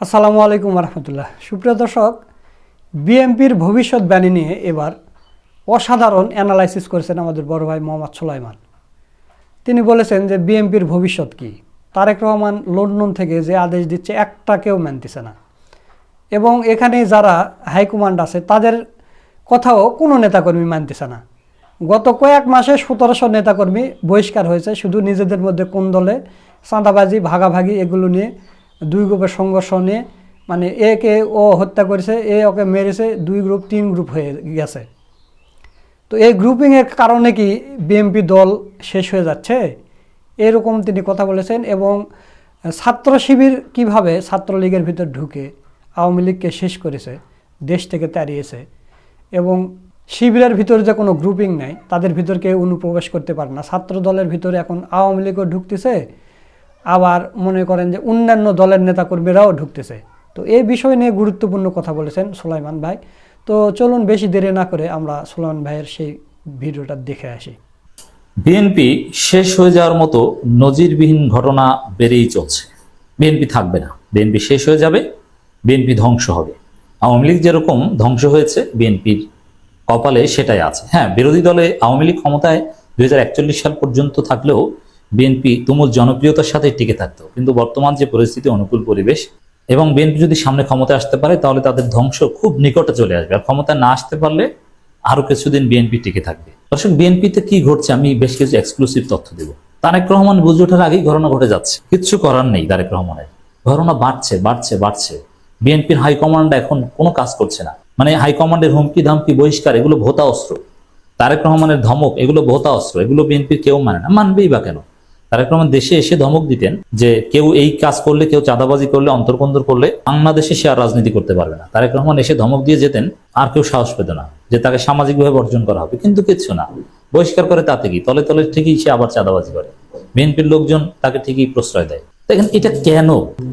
আসসালামু আলাইকুম রহমতুল্লাহ সুপ্রিয় দর্শক বিএমপির ভবিষ্যৎ বাণী নিয়ে এবার অসাধারণ অ্যানালাইসিস করেছেন আমাদের বড় ভাই মোহাম্মদ সুলাইমান। তিনি বলেছেন যে বিএমপির ভবিষ্যৎ কি? তারেক রহমান লন্ডন থেকে যে আদেশ দিচ্ছে, একটা কেউ মানতেছে না। এবং এখানে যারা হাইকমান্ড আছে, তাদের কথাও কোনো নেতাকর্মী মানতেছে না। গত কয়েক মাসে সতেরোশো নেতাকর্মী বহিষ্কার হয়েছে, শুধু নিজেদের মধ্যে কোন দলে চাঁদাবাজি, ভাগাভাগি, এগুলো নিয়ে দুই গ্রুপের সংঘর্ষ নিয়ে মানে এ কে ও হত্যা করেছে, এ ওকে মেরেছে, দুই গ্রুপ, তিন গ্রুপ হয়ে গেছে। তো এই গ্রুপিংয়ের কারণে কি বিএমপি দল শেষ হয়ে যাচ্ছে? এরকম তিনি কথা বলেছেন এবং ছাত্র শিবির কীভাবে ছাত্রলীগের ভিতর ঢুকে আওয়ামী লীগকে শেষ করেছে, দেশ থেকে তাড়িয়েছে এবং শিবিরের ভিতরে যে কোনো গ্রুপিং নেই, তাদের ভিতর কেউ অনুপ্রবেশ করতে পারে না। ছাত্র দলের ভিতরে এখন আওয়ামী লীগও ঢুকতেছে আবার মনে করেন যে অন্যান্য দলের নেতাকর্মীরাও ঢুকতেছে। তো এই বিষয় নিয়ে গুরুত্বপূর্ণ কথা বলেছেন সুলাইমান ভাই। তো চলুন বেশি দেরি না করে আমরা সুলাইমান ভাইয়ের সেই ভিডিওটা দেখে আসি। বিএনপি শেষ হয়ে যাওয়ার মতো নজিরবিহীন ঘটনা বেড়েই চলছে। বিএনপি থাকবে না। বিএনপি শেষ হয়ে যাবে, বিএনপি ধ্বংস হবে। আওয়ামী লীগ যেরকম ধ্বংস হয়েছে, বিএনপির কপালে সেটাই আছে। হ্যাঁ বিরোধী দলে আওয়ামী লীগ ক্ষমতায় দুই হাজার একচল্লিশ সাল পর্যন্ত থাকলেও বিএনপি তুমুল জনপ্রিয়তার সাথে টিকে থাকতো। কিন্তু বর্তমান যে পরিস্থিতি, অনুকূল পরিবেশ এবং বিএনপি যদি সামনে ক্ষমতা আসতে পারে, তাহলে তাদের ধ্বংস খুব নিকটে চলে আসবে। আর ক্ষমতায় না আসতে পারলে আরও কিছুদিন বিএনপি টিকে থাকবে। দর্শক, বিএনপিতে কি ঘটছে আমি বেশ কিছু এক্সক্লুসিভ তথ্য দেব। তারেক রহমান বুঝে ওঠার আগেই ঘটনা ঘটে যাচ্ছে। কিচ্ছু করার নেই তারেক রহমানের। ঘটনা বাড়ছে বাড়ছে বাড়ছে। বিএনপির হাইকমান্ড এখন কোনো কাজ করছে না। মানে হাইকমান্ডের হুমকি, ধামকি, বহিষ্কার, এগুলো ভোতা অস্ত্র। তারেক রহমানের ধমক, এগুলো ভোতা অস্ত্র। এগুলো বিএনপির কেউ মানে না। মানবেই বা কেন? তারেক রহমান দেশে এসে ধমক দিতেন যে কেউ এই কাজ করলে, কেউ চাঁদাবাজি করলে অন্তর্কন্দর করলে বাংলাদেশে সে আর রাজনীতি করতে পারবে না। তারেক রহমান এসে ধমক দিয়ে যেতেন, আর কেউ সাহস পেত না যে তাকে সামাজিকভাবে বর্জন করা হবে। কিন্তু কিচ্ছু না। বহিষ্কার করে তাতে কি তলে তলে ঠিকই সে আবার চাঁদাবাজি করে। বিএনপির লোকজন তাকে ঠিকই প্রশ্রয় দেয়। দেখেন, এটা কেন?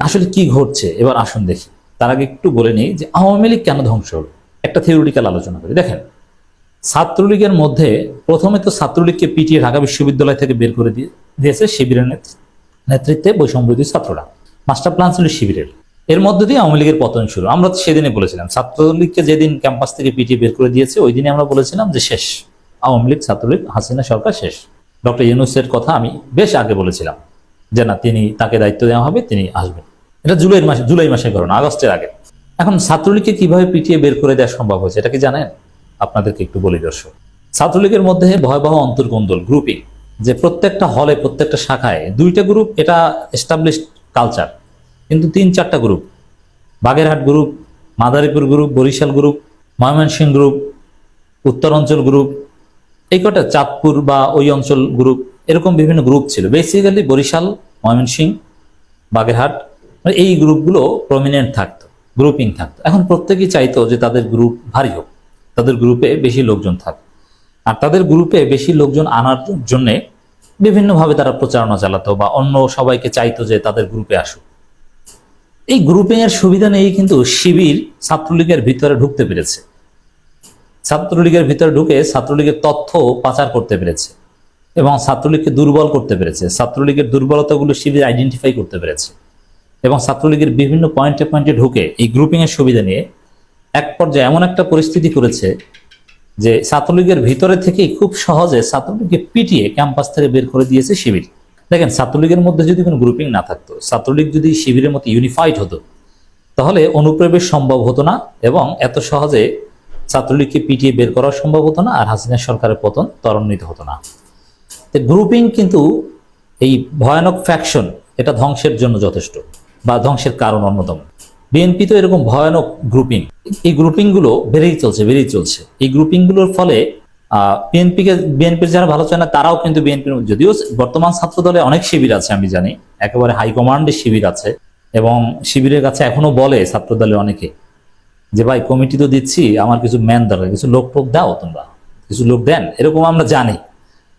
আসলে কি ঘটছে? এবার আসুন দেখি। তার আগে একটু বলে নিই যে আওয়ামী লীগ কেন ধ্বংস হলো? একটা থিওরিটিক্যাল আলোচনা করি। দেখেন ছাত্রলীগের মধ্যে প্রথমে তো ছাত্রলীগকে পিটিয়ে ঢাকা বিশ্ববিদ্যালয় থেকে বের করে দিয়ে দিয়েছে শিবিরের নেতৃ- নেতৃত্বে বৈষম্যবিরোধী ছাত্ররা। মাস্টার প্ল্যান ছিল শিবিরের। এর মধ্য দিয়ে আওয়ামী লীগের পতন শুরু। আমরা তো সেদিনে বলেছিলাম, ছাত্রলীগকে যেদিন ক্যাম্পাস থেকে পিটিয়ে বের করে দিয়েছে, ওই দিনে আমরা বলেছিলাম যে শেষ। আওয়ামী লীগ, ছাত্রলীগ, হাসিনা সরকার শেষ। ডক্টর ইউনুসের কথা আমি বেশ আগে বলেছিলাম যে না, তিনি তাকে দায়িত্ব দেওয়া হবে, তিনি আসবেন। এটা জুলাই মাসে জুলাই মাসে ঘটনা, আগস্টের আগে। এখন ছাত্রলীগকে কীভাবে পিটিয়ে বের করে দেওয়া সম্ভব হয়েছে, এটা কি জানেন? আপনাদেরকে একটু বলি, দর্শক। ছাত্রলীগের মধ্যে ভয়াবহ অন্তর্গোন্দল গ্রুপিং যে প্রত্যেকটা হলে প্রত্যেকটা শাখায় দুইটা গ্রুপ এটা এস্টাবলিশড কালচার কিন্তু তিন চারটা group Bagerhat group Madaripur group Barishal group Mymensingh group উত্তরাঞ্চল গ্রুপ এই কটা চাঁদপুর বা ওই অঞ্চল গ্রুপ এরকম বিভিন্ন গ্রুপ ছিল। বেসিক্যালি বরিশাল, ময়মনসিংহ, বাগেরহাট মানে এই গ্রুপগুলো প্রমিনেন্ট থাকতো গ্রুপিং থাকতো। এখন প্রত্যেকেই চাইতো যে তাদের গ্রুপ ভারী হোক। তাদের গ্রুপে বেশি লোকজন থাক। আর তাদের গ্রুপে বেশি লোকজন আনার জন্য বিভিন্নভাবে তারা প্রচারণা চালাতো বা অন্য সবাইকে চাইতো যে তাদের গ্রুপে আসুক। এই গ্রুপিং এর সুবিধা নেই কিন্তু শিবির ছাত্রলীগের ভিতরে ঢুকতে পেরেছে। ছাত্রলীগের ভিতরে ঢুকে ছাত্রলীগের তথ্য পাচার করতে পেরেছে এবং ছাত্রলীগকে দুর্বল করতে পেরেছে। ছাত্রলীগের দুর্বলতাগুলো শিবির আইডেন্টিফাই করতে পেরেছে এবং ছাত্রলীগের বিভিন্ন পয়েন্টে পয়েন্টে ঢুকে এই গ্রুপিং এর সুবিধা নিয়ে এক পর্যায়ে এমন একটা পরিস্থিতি করেছে যে ছাত্রলীগের ভিতরে থেকেই খুব সহজে ছাত্রলীগকে পিটিয়ে ক্যাম্পাস থেকে বের করে দিয়েছে শিবির। দেখেন, ছাত্রলীগের মধ্যে যদি কোনো গ্রুপিং না থাকতো, ছাত্রলীগ যদি শিবিরের মতো ইউনিফাইড হতো, তাহলে অনুপ্রবেশ সম্ভব হতো না এবং এত সহজে ছাত্রলীগকে পিটিয়ে বের করা সম্ভব হতো না আর হাসিনা সরকারের পতন ত্বরান্বিত হতো না। তো গ্রুপিং কিন্তু এই ভয়ানক ফ্যাকশন এটা ধ্বংসের জন্য যথেষ্ট বা ধ্বংসের কারণ অন্যতম। বিএনপি তো এরকম ভয়ানক গ্রুপিং এই গ্রুপিংগুলো বেড়েই চলছে বেড়েই চলছে। এই গ্রুপিংগুলোর ফলে বিএনপিকে, বিএনপির যারা ভালো চায় না, তারাও কিন্তু বিএনপির যদিও বর্তমান ছাত্র দলে অনেক শিবির আছে, আমি জানি। একেবারে হাইকমান্ডের শিবির আছে। এবং শিবিরের কাছে এখনও বলে ছাত্র দলে অনেকে যে, ভাই কমিটি তো দিচ্ছি, আমার কিছু ম্যান দরকার, কিছু লোক টোক দাও তোমরা। কিছু লোক দেন, এরকম আমরা জানি।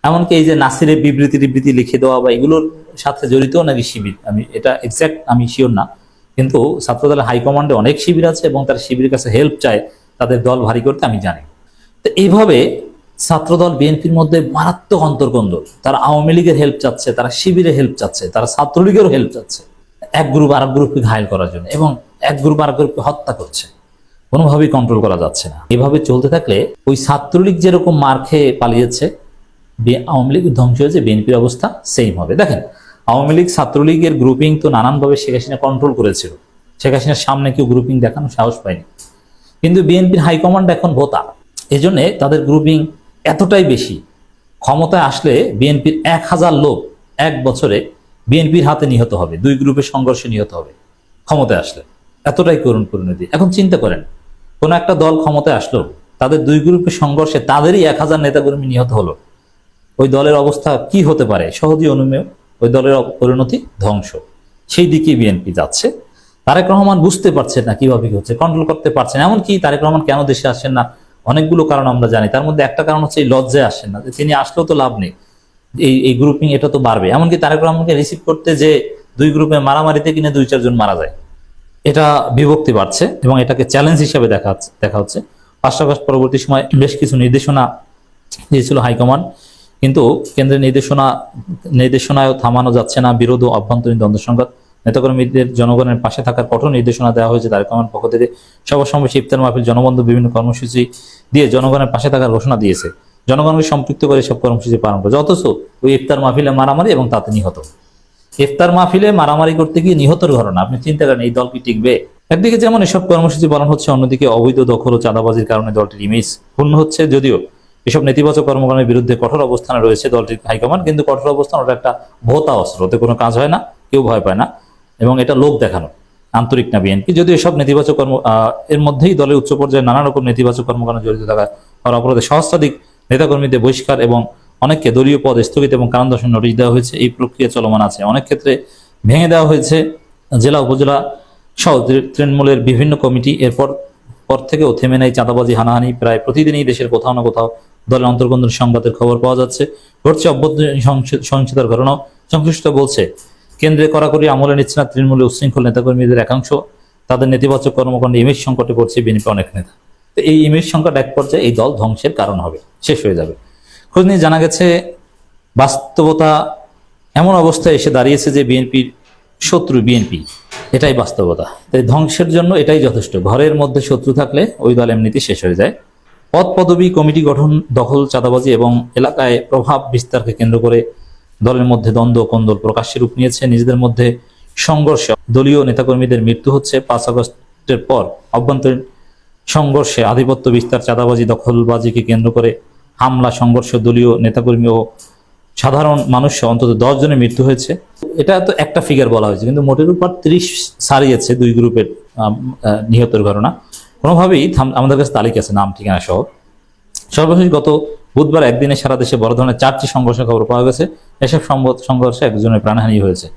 এমনকি এই যে নাসিরের বিবৃতি টিবৃতি লিখে দেওয়া বা এগুলোর সাথে জড়িত নাকি শিবির, আমি, এটা এক্সাক্ট আমি শিওর না। কিন্তু ছাত্রদলের হাইকমান্ডে অনেক শিবির আছে এবং তার শিবিরের কাছে হেল্প চায় তাদের দল ভারী করতে, আমি জানি। তো এইভাবে ছাত্রদল বিএনপির মধ্যে মারাত্মক অন্তর্কন্দল তারা আওয়ামী লীগের হেল্প চাচ্ছে, তারা শিবিরের হেল্প চাচ্ছে, তারা ছাত্রলীগেরও হেল্প চাচ্ছে। এক গ্রুপ আর এক গ্রুপকে ঘায়ল করার জন্য এবং এক গ্রুপ আর গ্রুপকে হত্যা করছে। কোনোভাবেই কন্ট্রোল করা যাচ্ছে না। এভাবে চলতে থাকলে ওই ছাত্রলীগ যেরকম মার খেয়ে পালিয়েছে আওয়ামী লীগ ধ্বংস হয়েছে, বিএনপির অবস্থা সেম হবে। দেখেন আওয়ামী লীগ ছাত্রলীগের গ্রুপিং তো নানানভাবে শেখ হাসিনা কন্ট্রোল করেছিল। শেখ হাসিনার সামনে কেউ গ্রুপিং দেখানো সাহস পায়নি। কিন্তু বিএনপির হাইকমান্ড এখন ভোতা এই জন্যে তাদের গ্রুপিং এতটাই বেশি। ক্ষমতায় আসলে বিএনপির এক হাজার লোক এক বছরে বিএনপির হাতে নিহত হবে। দুই গ্রুপের সংঘর্ষে নিহত হবে ক্ষমতায় আসলে। এতটাই করুণ পরিণতি। এখন চিন্তা করেন, কোন একটা দল ক্ষমতায় আসলো, তাদের দুই গ্রুপের সংঘর্ষে তাদেরই এক হাজার নেতাকর্মী নিহত হলো। ওই দলের অবস্থা কি হতে পারে? সহজেই অনুমেয়। ওই দলের পরিণতি ধ্বংস। সেই দিকে বিএনপি যাচ্ছে। তারেক রহমান বুঝতে পারছে না কীভাবে হচ্ছে কন্ট্রোল করতে পারছেন এমনকি তারেক রহমান কেন দেশে আসেন না? অনেকগুলো কারণ আমরা জানি। তার মধ্যে একটা কারণ হচ্ছে এই লজ্জায় আসছেন না। যে তিনি আসলেও তো লাভ নেই। এই এই গ্রুপিং এটা তো বাড়বে। এমনকি তারেক রহমানকে রিসিভ করতে যে দুই গ্রুপে মারামারিতে কিনে দুই, চারজন মারা যায়। এটা বিভক্তি বাড়ছে এবং এটাকে চ্যালেঞ্জ হিসেবে দেখা দেখা হচ্ছে। পাশাপাশি পরবর্তী সময় বেশ কিছু নির্দেশনা দিয়েছিল হাইকমান্ড। কিন্তু কেন্দ্রের নির্দেশনা নির্দেশনায় থামানো যাচ্ছে না, বিরোধ ও অভ্যন্তরীণ দ্বন্দ্ব সংঘাত। নেতাকর্মীদের জনগণের পাশে থাকার কঠোর নির্দেশনা দেওয়া হয়েছে তারেক রহমান পক্ষ থেকে। সভা সমাবেশ ইফতার মাহফিল, জনবন্ধু, বিভিন্ন কর্মসূচি দিয়ে জনগণের পাশে থাকার ঘোষণা দিয়েছে। জনগণকে সম্পৃক্ত করে সব কর্মসূচি পালন করে অথচ ওই ইফতার মাহফিলে মারামারি এবং তাতে নিহত। ইফতার মাহফিলে মারামারি করতে গিয়ে নিহতর ঘটনা, আপনি চিন্তা করেন, এই দল কি টিকবে? একদিকে যেমন এসব কর্মসূচি পালন হচ্ছে, অন্যদিকে অবৈধ দখল ও চাঁদাবাজির কারণে দলটির ইমেজ পূর্ণ হচ্ছে। যদিও এসব নেতিবাচক কর্মকাণ্ডের বিরুদ্ধে কঠোর অবস্থানে রয়েছে দলটির হাইকমান্ড, কিন্তু কঠোর অবস্থান ওটা একটা ভোতা অস্ত্র, ওতে কোনো কাজ হয় না, কেউ ভয় পায় না, এবং এটা লোক দেখানো, আন্তরিক না বিএনপি। যদিও এসব নেতিবাচক কর্ম এর মধ্যেই দলের উচ্চ পর্যায়ে নানা রকম নেতিবাচক কর্মকাণ্ডে জড়িত থাকা আর অপরাধে সহস্রাধিক নেতাকর্মীদের বহিষ্কার এবং অনেককে দলীয় পদ স্থগিত এবং কারণ দর্শন নোটিশ দেওয়া হয়েছে, এই প্রক্রিয়া চলমান আছে। অনেক ক্ষেত্রে ভেঙে দেওয়া হয়েছে জেলা, উপজেলা সহ তৃণমূলের বিভিন্ন কমিটি, এরপর, পর থেকেও থেমে নেই চাঁদাবাজি, হানাহানি, প্রায় প্রতিদিনই দেশের কোথাও না কোথাও দলের অন্তর্গন্ধ সংবাদের খবর পাওয়া যাচ্ছে। ঘটছে অভ্যন্তরীণ সহিংসতার ঘটনাও সংশ্লিষ্ট বলছে। কেন্দ্রে কড়াকড়ি আমলে নিচ্ছে না তৃণমূলের উচ্ছৃঙ্খল নেতাকর্মীদের একাংশ। তাদের নেতিবাচক কর্মকাণ্ডে ইমেজ সংকটে পড়ছে বিএনপি অনেক নেতা। তো এই ইমেজ সংকট এক পর্যায়ে এই দল ধ্বংসের কারণ হবে, শেষ হয়ে যাবে। খোঁজ নিয়ে জানা গেছে, বাস্তবতা এমন অবস্থায় এসে দাঁড়িয়েছে যে বিএনপির শত্রু বিএনপি। এটাই বাস্তবতা। তাই ধ্বংসের জন্য এটাই যথেষ্ট। ঘরের মধ্যে শত্রু থাকলে ওই দল এমনিতেই শেষ হয়ে যায়। পদ পদবি কমিটি গঠন, দখল, চাঁদাবাজি এবং এলাকায় প্রভাব বিস্তারকে কেন্দ্র করে দলের মধ্যে দ্বন্দ্ব কোন্দল প্রকাশ্যে রূপ নিয়েছে। নিজেদের মধ্যে সংঘর্ষ দলীয় নেতাকর্মীদের মৃত্যু হচ্ছে পাঁচ আগস্টের পর। অভ্যন্তরীণ সংঘর্ষে আধিপত্য বিস্তার, চাঁদাবাজি, দখলবাজিকে কেন্দ্র করে হামলা, সংঘর্ষ, দলীয় নেতাকর্মী ও সাধারণ মানুষ অন্তত দশ জনের মৃত্যু হয়েছে। এটা তো একটা ফিগার বলা হয়েছে, কিন্তু মোটের উপর ত্রিশ সারিয়েছে দুই গ্রুপের নিহতের ঘটনা। কোনোভাবেই আমাদের কাছে তালিকা আছে, নাম, ঠিকানা সহ। সর্বশেষ গত বুধবার একদিনে সারা দেশে বড় ধরনের চারটি সংঘর্ষের খবর পাওয়া গেছে। এসব সংঘ- সংঘর্ষে একজনের প্রাণহানি হয়েছে।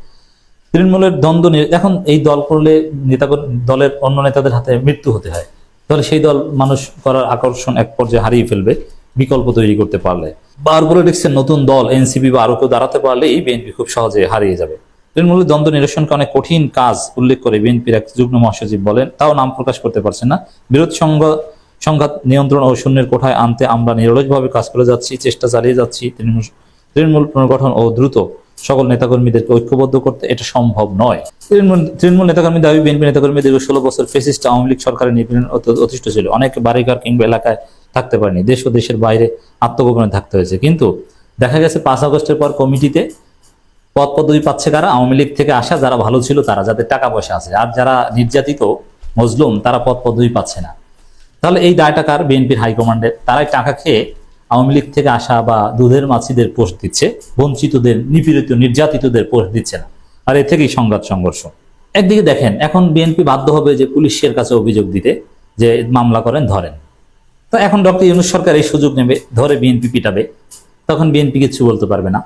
তৃণমূলের দ্বন্দ্ব এখন এই দল করলে নেতা দলের অন্য নেতাদের হাতে মৃত্যু হতে হয়। তাহলে সেই দল মানুষ করার আকর্ষণ এক পর্যায়ে হারিয়ে ফেলবে, বিকল্প তৈরি করতে পারলে। বার পলিটিক্সের নতুন দল, এনসিপি বা আরও কেউ দাঁড়াতে পারলেই বিএনপি খুব সহজে হারিয়ে যাবে। তৃণমূলের দ্বন্দ্ব নিরসনকে অনেক কঠিন কাজ উল্লেখ করে বিএনপির এক যুগ্ম মহাসচিব বলেন, তাও নাম প্রকাশ করতে পারছেন না। বিরোধ সংঘ, সংঘাত নিয়ন্ত্রণ ও শূন্যের কোঠায় আনতে আমরা নিরলসভাবে কাজ করে যাচ্ছি, চেষ্টা চালিয়ে যাচ্ছি। তৃণমূল তৃণমূল পুনর্গঠন ও দ্রুত সকল নেতাকর্মীদেরকে ঐক্যবদ্ধ করতে এটা সম্ভব নয়। তৃণমূল তৃণমূল নেতাকর্মী দাবি, বিএনপি নেতাকর্মী দীর্ঘ ষোলো বছর ফেসিস্ট আওয়ামী লীগ সরকারের নিপীড়ন অতিষ্ঠ ছিল। অনেক বাড়িঘর কিংবা এলাকায় থাকতে পারেনি। দেশ ও দেশের বাইরে আত্মগোপনে থাকতে হয়েছে। কিন্তু দেখা গেছে পাঁচ আগস্টের পর কমিটিতে পদ পদবি পাচ্ছে কারা আওয়ামী লীগ থেকে আসা যারা ভালো ছিল তারা, যাদের টাকা পয়সা আছে। আর যারা নির্যাতিত মজলুম, তারা পদ পদবি পাচ্ছে না। তাহলে এই দায়টা কার? বিএনপির হাইকমান্ডের তারাই টাকা খেয়ে আওয়ামী লীগ থেকে আসা বা দুধের মাছিদের পোস্ট দিচ্ছে, বঞ্চিতদের, নিপীড়িত, নির্যাতিতদের পোস্ট দিচ্ছে না। আর এ থেকেই সংঘাত সংঘর্ষ। একদিকে দেখেন, এখন বিএনপি বাধ্য হবে যে পুলিশের কাছে অভিযোগ দিতে, যে মামলা করেন, ধরেন। তো এখন ডক্টর ইউনুস সরকার এই সুযোগ নেবে, ধরে বিএনপি পিটাবে। তখন বিএনপি কিছু বলতে পারবে না।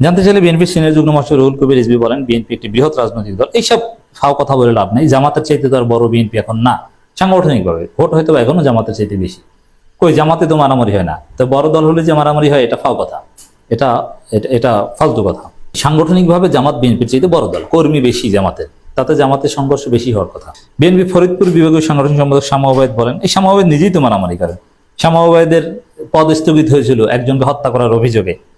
জানতে চাইলে বিএনপির সিনিয়র যুগ্ম মহাসচিব রুহুল কবির রিজভি বলেন, বিএনপি একটি বৃহৎ রাজনৈতিক দল। এইসব ফাও কথা বলে লাভ নেই। জামাতের চাইতে তো আর বড় বিএনপি এখন না। সাংগঠনিকভাবে ভোট হয়তো এখনও জামাতের চাইতে বেশি। কই, জামাতে তো মারামারি হয় না। তো বড় দল হলে যে মারামারি হয়, এটা ফাও কথা। এটা, এটা- ফালতু কথা। সাংগঠনিকভাবে জামাত বিএনপির চাইতে বড় দল, কর্মী বেশি জামাতের। তাতে জামাতের সংঘর্ষ বেশি হওয়ার কথা। বিএনপি ফরিদপুর বিভাগীয় সাংগঠনিক সম্পাদক শামা ওবায়দ বলেন, এই শামা ওবায়দ নিজেই তো মারামারি করেন শামা ওবায়দের পদ স্থগিত হয়েছিল একজনকে হত্যা করার অভিযোগে।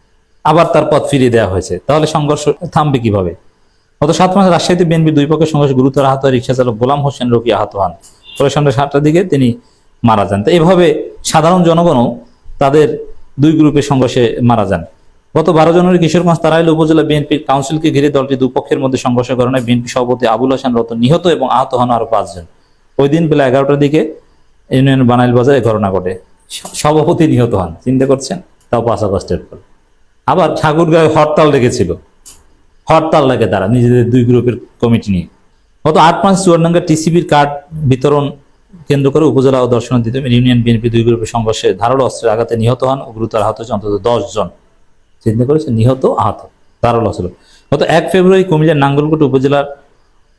আবার তার পথ ফিরিয়ে দেওয়া হয়েছে। তাহলে সংঘর্ষ থামবে কীভাবে? গত সাত মাসে রাজশাহীতে বিএনপি দুই পক্ষের সংঘর্ষে গুরুতর আহত রিক্সা চালক গোলাম হোসেন রকি আহত হন। পরে সন্ধ্যা সাতটার দিকে তিনি মারা যান। তো এভাবে সাধারণ জনগণও তাদের দুই গ্রুপের সংঘর্ষে মারা যান। গত বারো জানুয়ারি কিশোরগঞ্জ তারাইল উপজেলা বিএনপির কাউন্সিলকে ঘিরে দলটি দুপক্ষের মধ্যে সংঘর্ষের কারণে বিএনপি সভাপতি আবুল হাসান রতন নিহত এবং আহত হন আরও পাঁচজন ওই দিন বেলা এগারোটার দিকে ইউনিয়ন বানাইল বাজারে ঘটনা ঘটে। সভাপতি নিহত হন। চিন্তা করছেন? তাও পাঁচ আগস্টের পর। আবার ঠাকুরগাঁয়ে হরতাল রেখেছিল হরতাল লাগে তারা, নিজেদের দুই গ্রুপের কমিটি নিয়ে। গত আট মাস চুয়াডাঙ্গা টিসিবির কার্ড বিতরণ কেন্দ্র করে উপজেলা ও দর্শন দর্শনার্থীদের ইউনিয়ন বিএনপি দুই গ্রুপের সংঘর্ষে ধারালো অস্ত্রের আঘাতে নিহত হন ও গুরুতর আহত হয়েছে অন্তত জন। চিন্তা করেছে নিহত, আহত। ধারালো অস্ত্র গত এক ফেব্রুয়ারি কুমিল্লার নাঙ্গলকোট উপজেলার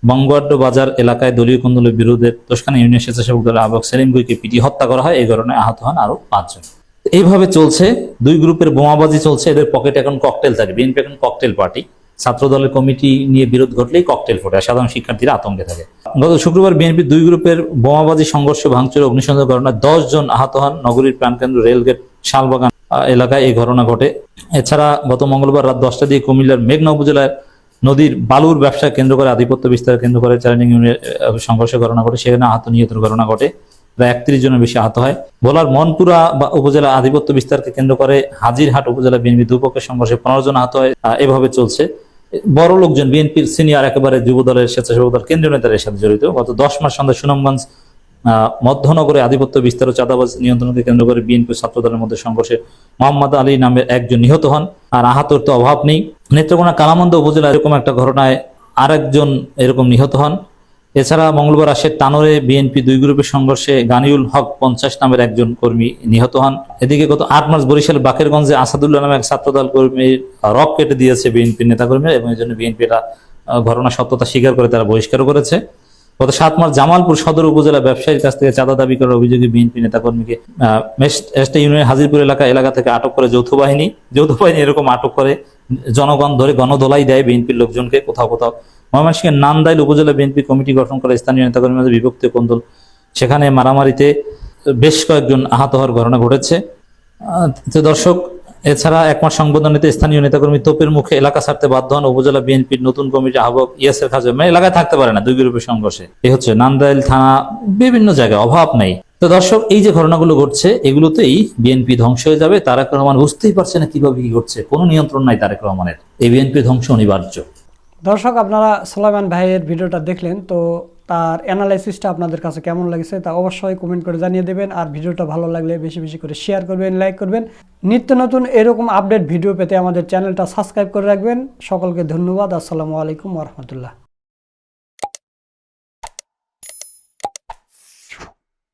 বঙ্গোয়াড্ড বাজার এলাকায় দলীয় কন্দলের বিরুদ্ধে তোষখানা ইউনিয়ন স্বেচ্ছাসেবক দলের আহ্বায়ক সেলিম গুইকে পিটি হত্যা করা হয়। এই ঘটনায় আহত হন আরও পাঁচজন। এইভাবে চলছে, দুই গ্রুপের বোমাবাজি চলছে, এদের পকেটে এখন ককটেল থাকে। বিএনপি এখন ককটেল পার্টি ছাত্র দলের কমিটি নিয়ে বিরোধ ঘটলেই ককটেল ফোটে সাধারণ শিক্ষার্থীরা আতঙ্কে থাকে। গত শুক্রবার বিএনপি দুই গ্রুপের বোমাবাজি, সংঘর্ষ, ভাঙচুর, অগ্নিসংযোগ ঘটনায় দশ জন আহত হন নগরীর প্রাণকেন্দ্র রেলগেট শালবাগান এলাকায় এই ঘটনা ঘটে। এছাড়া গত মঙ্গলবার রাত দশটা দিয়ে কুমিল্লার মেঘনা উপজেলার নদীর বালুর ব্যবসা কেন্দ্র করে আধিপত্য বিস্তার কেন্দ্র করে চ্যালেঞ্জিং সংঘর্ষের ঘটনা ঘটে। সেখানে আহত নিহতের ঘটনা ঘটে। প্রায় একত্রিশ জনের বেশি আহত হয়। ভোলার মনপুরা বা উপজেলা আধিপত্য বিস্তারকে কেন্দ্র করে হাজিরহাট উপজেলা বিএনপি দুপক্ষের সংঘর্ষে পনেরো জন আহত হয় এভাবে চলছে। বড় লোকজন বিএনপির সিনিয়র একেবারে যুব দলের স্বেচ্ছাসেবক দল কেন্দ্রীয় নেতাদের সাথে জড়িত। গত দশ মাস সন্ধ্যা সুনামগঞ্জ মধ্যনগরে আধিপত্য বিস্তার ও চাঁদাবাজ নিয়ন্ত্রণকে কেন্দ্র করে বিএনপি ছাত্র দলের মধ্যে সংঘর্ষে মোহাম্মদ আলী নামের একজন নিহত হন। আর আহতর তো অভাব নেই। নেত্রকোনা কালামন্দ উপজেলা এরকম একটা ঘটনায় আরেকজন এরকম নিহত হন। এছাড়া মঙ্গলবার রাশের টানোরে বিএনপি দুই গ্রুপের সংঘর্ষে গানিউল হক পঞ্চাশ নামের একজন কর্মী নিহত হন। এদিকে গত আট মার্চ বরিশাল বাকেরগঞ্জে আসাদুল্লাহ নামে এক ছাত্রদল কর্মীর রক কেটে দিয়েছে বিএনপি নেতাকর্মীরা এবং এই জন্য বিএনপি এটা ঘটনা সত্যতা স্বীকার করে তারা বহিষ্কার করেছে। গত সাত মার্চ জামালপুর সদর উপজেলা ব্যবসায়ীর কাছ থেকে চাঁদা দাবি করার অভিযোগে বিএনপি নেতাকর্মীকে আহ, মেস- এস্টে ইউনিয়নের হাজিরপুর এলাকা এলাকা থেকে আটক করে যৌথ বাহিনী যৌথ বাহিনী এরকম আটক করে জনগণ ধরে গণদোলাই দেয় বিএনপির লোকজনকে। কোথাও কোথাও ময়মনসিংহের নান্দাইল উপজেলা বিএনপি কমিটি গঠন করে স্থানীয় নেতাকর্মীর মধ্যে বিভক্তি কোন্দল। সেখানে মারামারিতে বেশ কয়েকজন আহত হওয়ার ঘটনা ঘটেছে। দর্শক, এছাড়া এক মাস সংবোধনীতে স্থানীয় নেতাকর্মী তোপের মুখে এলাকা ছাড়তে বাধ্য হন উপজেলা বিএনপির নতুন কমিটি আহ্বক ইয়াসের খাজা। মানে এলাকায় থাকতে পারে না দুই গ্রুপের সংঘর্ষে। এই হচ্ছে নান্দাইল থানা, বিভিন্ন জায়গায় অভাব নেই। তো দর্শক, এই যে ঘটনাগুলো ঘটছে, এগুলোতেই বিএনপি ধ্বংস হয়ে যাবে। তারেক রহমান বুঝতেই পারছে না কীভাবে কি ঘটছে। কোনো নিয়ন্ত্রণ নাই তারেক রহমানের। এই বিএনপি ধ্বংস অনিবার্য। দর্শক, আপনারা সোলাইমান ভাইয়ের ভিডিওটা দেখলেন, তো তার অ্যানালাইসিসটা আপনাদের কাছে কেমন লাগছে তা অবশ্যই কমেন্ট করে জানিয়ে দেবেন, আর ভিডিওটা ভালো লাগলে বেশি বেশি করে শেয়ার করবেন লাইক করবেন। নিত্য নতুন এরকম আপডেট ভিডিও পেতে আমাদের চ্যানেলটা সাবস্ক্রাইব করে রাখবেন। সকলকে ধন্যবাদ, আসসালামু আলাইকুম রহমতুল্লাহ।